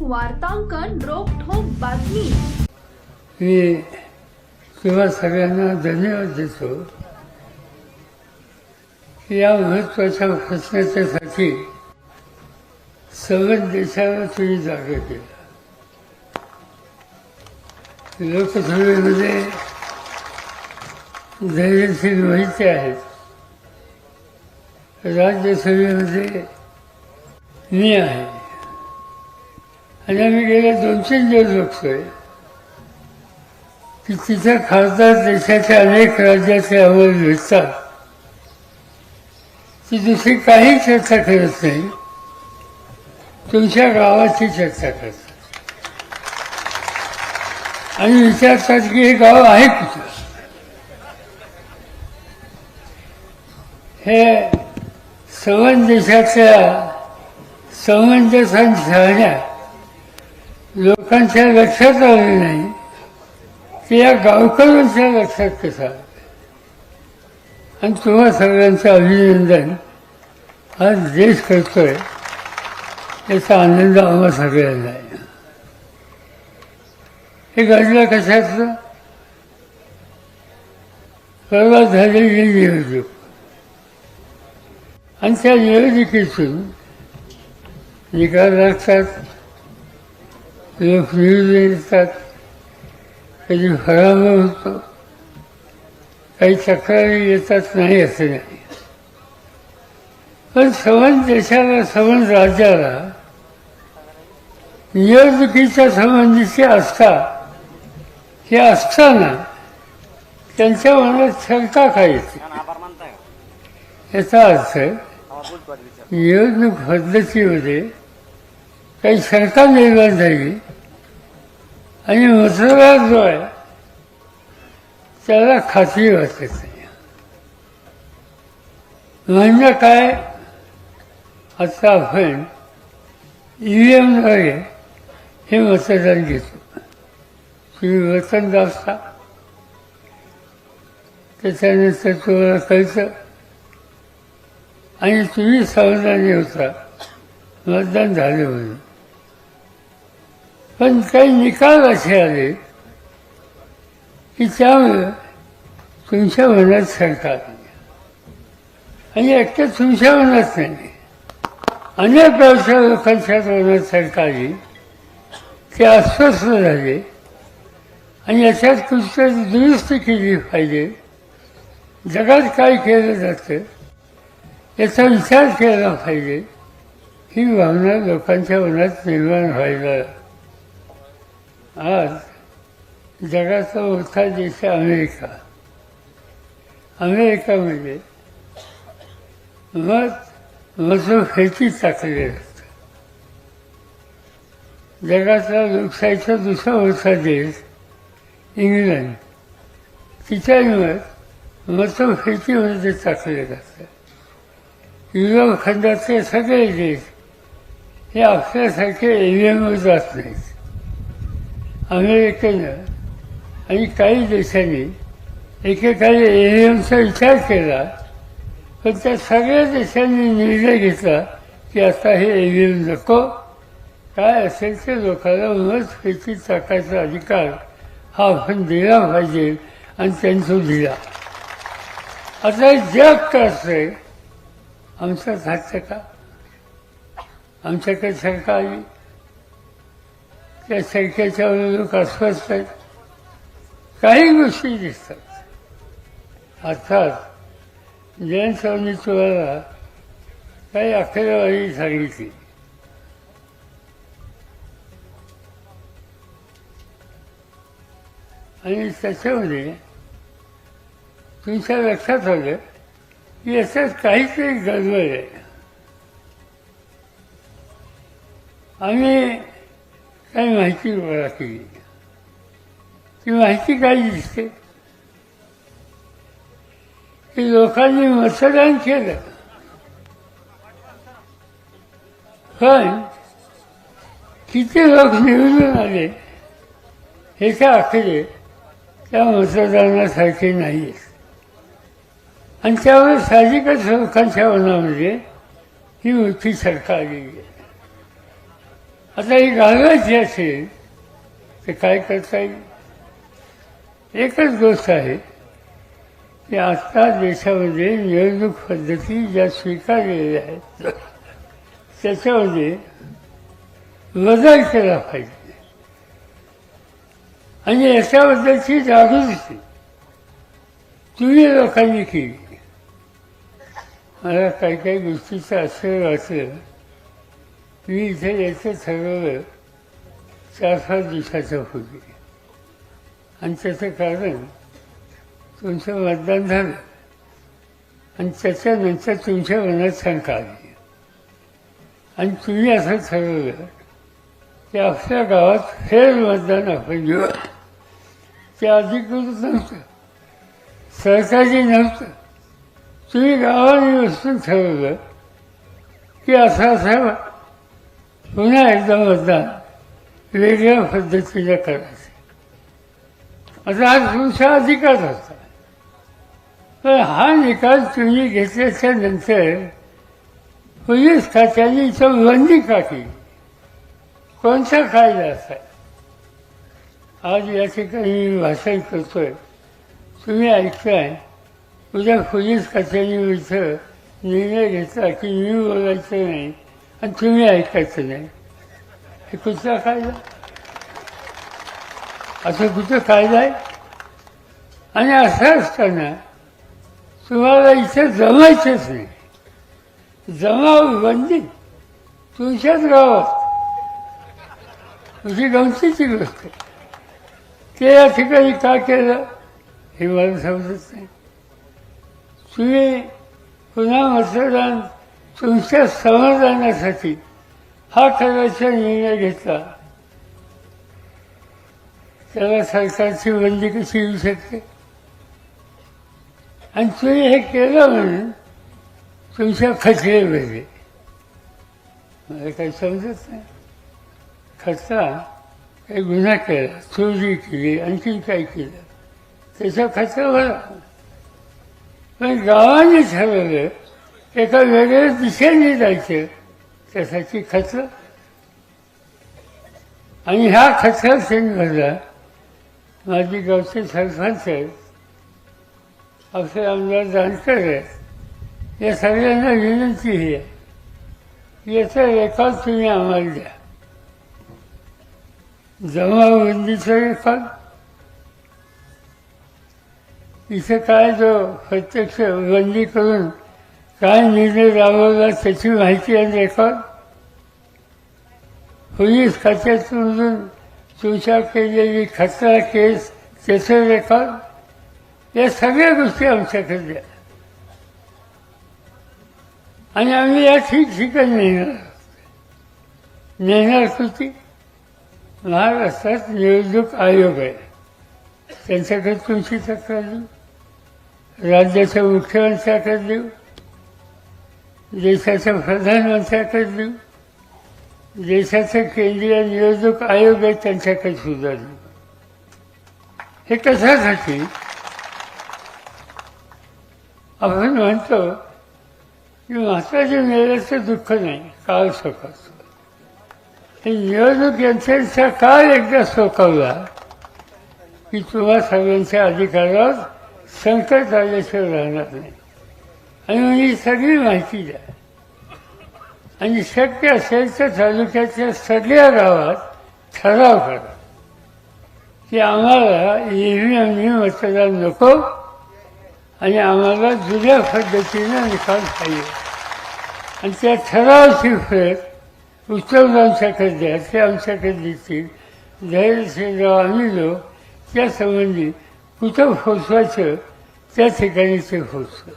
वार्तांकन रोखोक बातमी. मी तुम्हा सगळ्यांना धन्यवाद देतो या महत्त्वाच्या प्रश्नाच्यासाठी सगळ्या देशाला तुम्ही जागा केला लोकसभेमध्ये धैर्यशील माहिती आहेत. राज्यसभेमध्ये मी आहे. आणि आम्ही गेल्या दोन तीन दिवस बघतोय की तिथे खासदार देशाच्या अनेक राज्याचे अहवाल भेटतात ती दुसरी काही चर्चा करत नाही. तुमच्या गावाची चर्चा करतात आणि विचारतात की हे गाव आहे कुठं? हे सवन देशाच्या समंजसन राहण्यात लोकांच्या लक्षात आले नाही. की या गावकऱ्यांच्या लक्षात कसं? आलं. आणि तुम्हा सगळ्यांचं अभिनंदन. आज देश करतोय. याचा आनंद आम्हा सगळ्यांना आहे. हे घडलं कशाचं परवा झालेली निवडणूक. आणि त्या निवडणुकीतून निकाल लागतात. लोक निवडून येतात कधी फरावर होतो काही तक्रारी येतात नाही असं नाही. पण सवन देशाला सवन राज्याला निवडणुकीच्या संबंधीची आस्था ही असताना त्यांच्या मनात शंका काय येते? याचा अर्थ निवडणूक पद्धतीमध्ये काही शंका निर्माण झाली. आणि मतदार जो आहे त्याला खात्री वाटत. नाही म्हणजे काय? आता आपण ईव्हीएमद्वारे हे मतदान घेतो. तुम्ही वतन दाबता त्याच्यानंतर तुम्हाला कळतं. आणि तुम्ही समाधानी होता. मतदान झाले म्हणून. पण काही निकाल असे आले की त्यामुळं तुमच्या मनात सरकार आणि एकटं तुमच्या मनात नाही. अनेक व्यवसाय लोकांच्या मनात सरकारी ते अस्वस्थ झाले आणि याच्यात कुठतरी दुरुस्ती केली पाहिजे. जगात काय केलं जातं याचा विचार केला पाहिजे. ही भावना लोकांच्या मनात निर्माण व्हायला आज जगाचा मोठा देश आहे अमेरिका. अमेरिकामध्ये मत मतभेदी टाकले असतं जगाचा लोकशाहीचा दुसरा मोठा देश इंग्लंड. तिच्या मत मतभेदीमध्ये टाकले जातं युरोप खंडातले सगळे देश हे आपल्यासारखे एरियनवर जात नाहीत. अमेरिकेनं आणि काही देशांनी एकेकाळी एलियनचा विचार केला पण त्या सगळ्या देशांनी निर्णय घेतला की आता हे एलियन नको. काय असेल ते लोकांना मत फेकी टाकायचा अधिकार हा आपण दिला पाहिजे आणि त्यांचा दिला. आता जग कसं आमचा घातलं का? आमच्याकडे सरकार आली त्या संख्येच्या अस्वस्थ आहेत काही गोष्टी दिसतात. अर्थात जयंतरावनी तुम्हाला काही आकडेवारी सांगितली. आणि त्याच्यामध्ये तुमच्या लक्षात आलं की याच्यात काहीतरी गडबड आहे. आम्ही काही माहिती गोळा केली ती माहिती काय दिसते. की लोकांनी मतदान केलं. पण किती लोक निवडून आले हे काय आकडे त्या मतदानासारखे नाही आहेत आणि त्यामुळे साहजिकच लोकांच्या मनामध्ये ही मोठी सरकार आलेली आहे आता ही घालवायची असेल तर काय करता येईल? एकच गोष्ट आहे की आता देशामध्ये निवडणूक पद्धती ज्या स्वीकारलेल्या आहेत त्याच्यामध्ये बदल केला पाहिजे. आणि याच्याबद्दलची जागृती तुम्ही लोकांनी केली. मला काही काही गोष्टीचं असं वाटलं मी इथे यायचं ठरवलं चार पाच दिवसाच्या पूर्वी आणि त्याचं कारण तुमचं मतदान झालं आणि त्याच्यानंतर तुमच्या मनात शंका आली आणि तुम्ही असं ठरवलं की आपल्या गावात फेर मतदान आपण घेऊ ते अधिकृत नव्हतं सरकारी नव्हतं तुम्ही गावाने बसून ठरवलं की असं असं पुन्हा एकदा मतदान वेगळ्या पद्धतीने करायचं. आता आज तुमचा अधिकार होता. पण हा निकाल तुम्ही घेतल्याच्या नंतर पोलीस खात्याने इथं बंदी का केली कोणता कायदा असा? आज या ठिकाणी मी भाषण करतोय. तुम्ही ऐकताय. उद्या पोलीस खात्याने इथं निर्णय घेतला की मी बोलायचं नाही. आणि तुम्ही ऐकायचं नाही. हे कुठला कायदा? असं कुठं कायदा आहे? आणि असं असताना तुम्हाला इथे जमायचंच नाही. जमाव बंदी तुमच्याच गावात. तुझी गमतीची गोष्ट आहे. ते या ठिकाणी का केलं हे मला समजत नाही. तुम्ही पुन्हा मतदान तुमच्या समाधानासाठी हा करायचा निर्णय घेतला. त्याला सरकारची बंदी कशी येऊ शकते? आणि तुम्ही हे केलं म्हणून तुमच्या खचले वेगळे. मला काही समजत नाही. खचला काही गुन्हा केला चोरी केली आणखी काय केलं? त्याचा खचला भरा पण गावाने ठरवलं एका वेगळ्या दिशेने जायचं. त्यासाठी खचलं आणि ह्या खचरा सेंटरला माझी गावचे सरपंच आहेत आपले आमदार जानकर आहेत. या सगळ्यांना विनंती ही आहे. याचा रेकॉर्ड तुम्ही आम्हाला द्या. जमाबंदीचा रेकॉर्ड इथे काय जो प्रत्यक्ष बंदी करून काय निर्णय राबवला त्याची माहिती आणि रेकॉर्ड पोलीस खात्यातून तुमच्या केलेली खतरा केस त्याचं रेकॉर्ड या सगळ्या गोष्टी आमच्याकडे द्या. आणि आम्ही या ठिकठिकाणी नेणार. नेणार कृती महाराष्ट्रात निवडणूक आयोग आहे. त्यांच्याकडे तुमची तक्रार देऊ. राज्याच्या मुख्यमंत्र्याकडे देऊ. देशाच्या प्रधानमंत्र्याकडे देशाचा केंद्रीय निवडणूक आयोग आहे त्यांच्याकडे सुद्धा हे कशासाठी? आपण म्हणतो की महात्माच्या मेल्याचं दुःख नाही काळ सोकावतो हे निवडणूक यंत्रणेचा काळ एकदा सोकावला की तुम्हा सगळ्यांच्या अधिकारावर संकट आल्याशिवाय राहणार नाही. आणि ही सगळी माहिती द्या. आणि शक्य असेल तर तालुक्याच्या सगळ्या गावात ठराव करा. की आम्हाला ईव्हीएमनी मतदान नको आणि आम्हाला जुन्या पद्धतीनं निकाल पाहिजे. आणि त्या ठरावाची फेर उत्तम आमच्याकडे द्या. ते आमच्याकडे देतील. धैर्यशील आम्ही लोक त्यासंबंधी कुठं पोचवायचं त्या ठिकाणी ते पोचतं